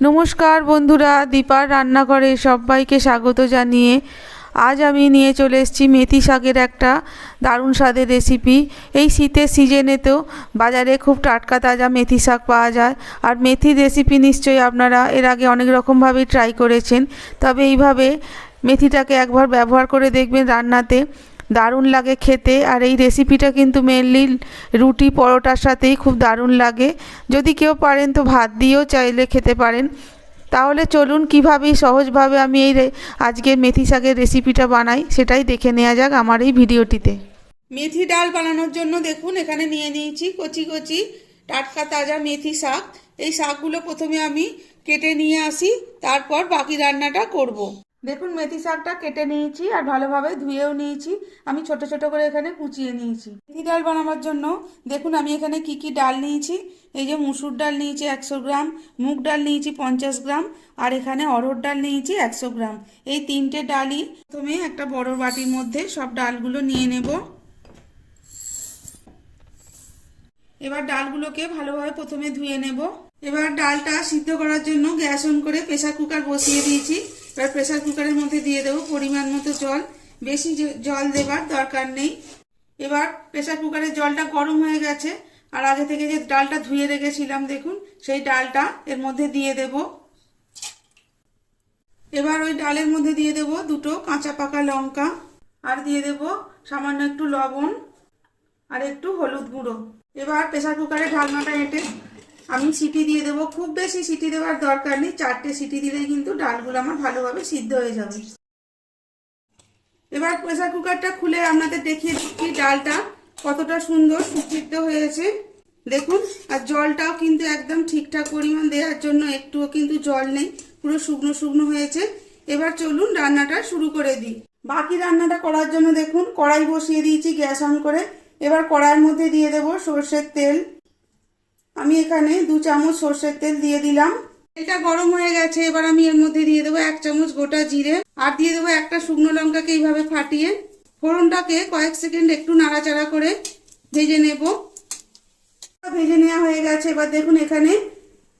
নমস্কার বন্ধুরা, দীপার রান্নাঘরে সবাইকে স্বাগত জানিয়ে আজ আমি নিয়ে চলে এসেছি মেথি শাকের একটা দারুণ স্বাদের রেসিপি এই শীতের সিজনেতেও বাজারে খুব টাটকা তাজা মেথি শাক পাওয়া যায় আর মেথির রেসিপি নিশ্চয়ই আপনারা এর আগে অনেক রকমভাবেই ট্রাই করেছেন। তবে এইভাবে মেথিটাকে একবার ব্যবহার করে দেখবেন রান্নাতে। দারুণ লাগে খেতে। আর এই রেসিপিটা কিন্তু মেনলি রুটি পরোটার সাথেই খুব দারুণ লাগে। যদি কেউ পারেন তো ভাত দিয়েও চাইলে খেতে পারেন। তাহলে চলুন কীভাবে সহজভাবে আমি এই আজকের মেথি শাকের রেসিপিটা বানাই সেটাই দেখে নেওয়া যাক আমার এই ভিডিওটিতে। মেথি ডাল বানানোর জন্য দেখুন, এখানে নিয়ে নিয়েছি কচি কচি টাটকা তাজা মেথি শাক। এই শাকগুলো প্রথমে আমি কেটে নিয়ে আসি, তারপর বাকি রান্নাটা করব। দেখুন, মেথি শাকটা কেটে নিয়েছি আর ভালোভাবে ধুয়েও নিয়েছি। আমি ছোট ছোট করে এখানে কুচিয়ে নিয়েছি। মেথি ডাল বানাবার জন্য দেখুন, আমি এখানে কি কি ডাল নিয়েছি। এই যে মুসুর ডাল নিয়েছি একশো গ্রাম, মুগ ডাল নিয়েছি পঞ্চাশ গ্রাম, আর এখানে অরহর ডাল নিয়েছি একশো গ্রাম। এই তিনটে ডালই প্রথমে একটা বড় বাটির মধ্যে সব ডালগুলো নিয়ে নেব। এবার ডালগুলোকে ভালোভাবে প্রথমে ধুয়ে নেব। এবার ডালটা সিদ্ধ করার জন্য গ্যাস অন করে প্রেসার কুকার বসিয়ে দিয়েছি। এবার প্রেসার কুকারের মধ্যে দিয়ে দেবো পরিমাণ মতো জল। বেশি জল দেবার দরকার নেই। এবার প্রেসার কুকারের জলটা গরম হয়ে গেছে। আর আগে থেকে যে ডালটা ধুয়ে রেখেছিলাম, দেখুন, সেই ডালটা এর মধ্যে দিয়ে দেব। এবার ওই ডালের মধ্যে দিয়ে দেব দুটো কাঁচা পাকা লঙ্কা। আর দিয়ে দেব সামান্য একটু লবণ আর একটু হলুদ গুঁড়ো। এবার প্রেসার কুকারে ঢালনাটা এঁটে আমি সিটি দিয়ে দেবো, খুব বেশি সিটি দেওয়ার দরকার নেই, চারটে সিটি দিলেই কিন্তু ডালগুলো আমার ভালোভাবে সিদ্ধ হয়ে যাবে। এবার প্রেসার কুকারটা খুলে আপনাদের দেখিয়ে দিচ্ছি ডালটা কতটা সুন্দর সুসিদ্ধ হয়েছে। দেখুন, আর জলটাও কিন্তু একদম ঠিকঠাক পরিমাণ দেওয়ার জন্য একটুও কিন্তু জল নেই, পুরো শুকনো শুকনো হয়েছে। এবার চলুন রান্নাটা শুরু করে দিই। বাকি রান্নাটা করার জন্য দেখুন, কড়াই বসিয়ে দিয়েছি গ্যাস অন করে। এবার কড়াইয়ের মধ্যে দিয়ে দেবো সর্ষের তেল। আমি এখানে দু চামচ সর্ষের তেল দিয়ে দিলাম। এটা গরম হয়ে গেছে, এবার আমি এর মধ্যে দিয়ে দেবো এক চামচ গোটা জিরে। আর দিয়ে দেবো একটা শুকনো লঙ্কাকে এইভাবে ফাটিয়ে ফোড়নটাকে কয়েক সেকেন্ড একটু নাড়াচাড়া করে ভেজে নেব। ভেজে নেওয়া হয়ে গেছে, এবার দেখুন এখানে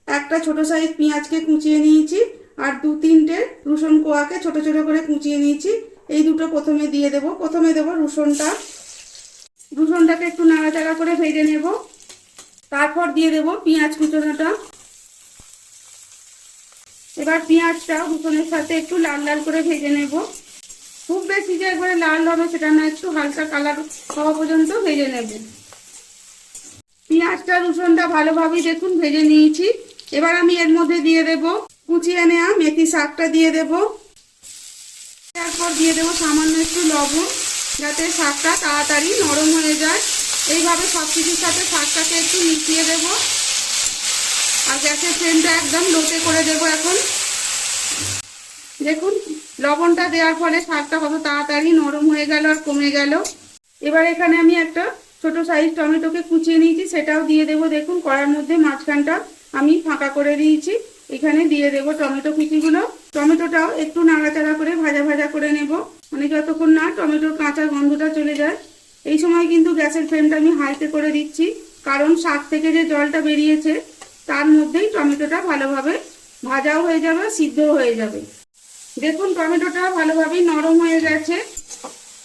একটা ছোট সাইজ পেঁয়াজকে কুচিয়ে নিয়েছি আর দু তিনটে রসুন কোয়াকে ছোট ছোট করে কুচিয়ে নিয়েছি। এই দুটো প্রথমে দিয়ে দেব। প্রথমে দেবো রসুনটা। রসুনটাকে একটু নেব তারপর দিয়ে দেব পেঁয়াজ কুচোনোটা। এবার পেঁয়াজটা রসুনের সাথে একটু লাল লাল করে ভেজে নেব। খুব বেশি যে একবারে লাল হবে সেটা না, একটু হালকা কালার হওয়া পর্যন্ত ভেজে নেব। পেঁয়াজটা রসুনটা ভালোভাবেই দেখুন ভেজে নিয়েছি। এবার আমি এর মধ্যে দিয়ে দেব কুচিয়ে নেওয়া মেথি শাকটা দিয়ে দেব। তারপর দিয়ে দেবো সামান্য একটু লবণ যাতে শাকটা তাড়াতাড়ি নরম হয়ে যায়। এইভাবে সব কিছুর সাথে শাকটাকে একটু দেব আর গ্যাসের ফ্লেমটা একদম লোতে করে দেব এখন। দেখুন, লবণটা দেওয়ার ফলে শাকটা কত তাড়াতাড়ি নরম হয়ে গেল আর কমে গেল। এবার এখানে আমি একটা ছোট সাইজ টমেটোকে কুচিয়ে নিয়েছি, সেটাও দিয়ে দেব। দেখুন, কড়ার মধ্যে মাঝখানটা আমি ফাঁকা করে দিয়েছি। এখানে দিয়ে দেব টমেটো কুচিগুলো। টমেটোটাও একটু নাড়াচাড়া করে ভাজা ভাজা করে নেব। মানে যতক্ষণ না টমেটোর কাঁচা গন্ধটা চলে যায়। এই সময় কিন্তু গ্যাসের ফ্লেমটা আমি হাইতে করে দিচ্ছি। কারণ শাক থেকে যে জলটা বেরিয়েছে তার মধ্যেই টমেটোটা ভালোভাবে ভাজাও হয়ে যাবে, সিদ্ধও হয়ে যাবে। দেখুন, টমেটোটা ভালোভাবেই নরম হয়ে গেছে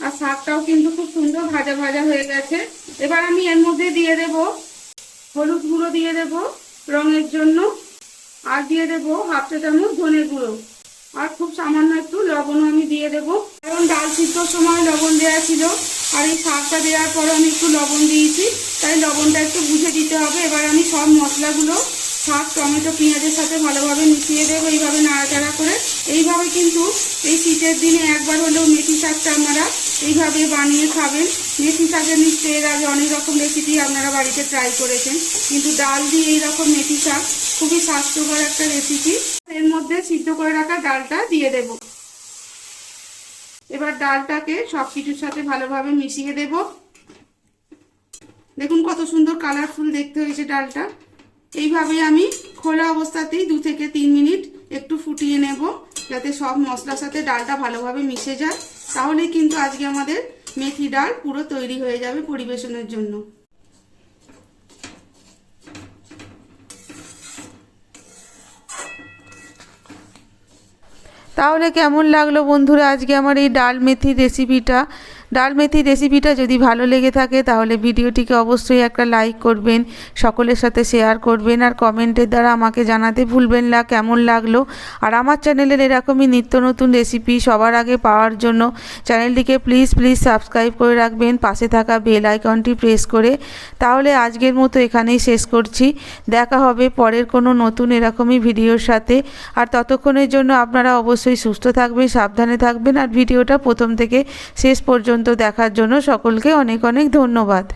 আর শাকটাও কিন্তু খুব সুন্দর ভাজা ভাজা হয়ে গেছে। এবার আমি এর মধ্যে দিয়ে দেব হলুদ গুঁড়ো, দিয়ে দেব রঙের জন্য, আর দিয়ে দেব হাফ চা চামচ ধনে গুঁড়ো। আর খুব সামান্য একটু লবণও আমি দিয়ে দেব। কারণ ডাল সিদ্ধর সময় লবণ দেওয়া ছিল। আর এই শাকটা দেওয়ার পরে আমি একটু লবণ দিয়েছি। তাই লবণটা একটু বুঝে দিতে হবে। এবার আমি সব মশলাগুলো, শাক, টমেটো, পেঁয়াজের সাথে ভালোভাবে মিশিয়ে দেবো, এইভাবে নাড়াচাড়া করে। এইভাবে কিন্তু এই শীতের দিনে একবার হলেও মেথি শাকটা আপনারা এইভাবে বানিয়ে খাবেন। মেথি শাকের নিশ্চয়ই এর আগে অনেক রকম রেসিপি আপনারা বাড়িতে ট্রাই করেছেন। কিন্তু ডাল দিয়ে এইরকম মেথি শাক খুবই স্বাস্থ্যকর একটা রেসিপি এর মধ্যে সিদ্ধ করে রাখা ডালটা দিয়ে দেব। এবার ডালটাকে সব কিছুর সাথে ভালোভাবে মিশিয়ে দেব। দেখুন কত সুন্দর কালারফুল দেখতে হয়েছে ডালটা। এইভাবে আমি খোলা অবস্থাতেই দু থেকে তিন মিনিট একটু ফুটিয়ে নেব, যাতে সব মশলার সাথে ডালটা ভালোভাবে মিশে যায়। তাহলেই কিন্তু আজকে আমাদের মেথি ডাল পুরো তৈরি হয়ে যাবে পরিবেশনের জন্য। তাহলে কেমন লাগল বন্ধুরা আজকে আমার এই ডাল মেথির রেসিপিটা ডাল মেথির রেসিপিটা যদি ভালো লেগে থাকে, তাহলে ভিডিওটিকে অবশ্যই একটা লাইক করবেন, সকলের সাথে শেয়ার করবেন, আর কমেন্টের দ্বারা আমাকে জানাতে ভুলবেন না, কেমন লাগল? আর আমার চ্যানেলের এরকমই নিত্য নতুন রেসিপি সবার আগে পাওয়ার জন্য চ্যানেলটিকে প্লিজ প্লিজ সাবস্ক্রাইব করে রাখবেন, পাশে থাকা বেল আইকনটি প্রেস করে। তাহলে আজকের মতো এখানেই শেষ করছি। দেখা হবে পরের কোনো নতুন এরকমই ভিডিওর সাথে। আর ততক্ষণের জন্য আপনারা অবশ্যই সুস্থ থাকবেন, সাবধানে থাকবেন, আর ভিডিওটা প্রথম থেকে শেষ পর্যন্ত দেখার জন্য সকলকে অনেক অনেক ধন্যবাদ।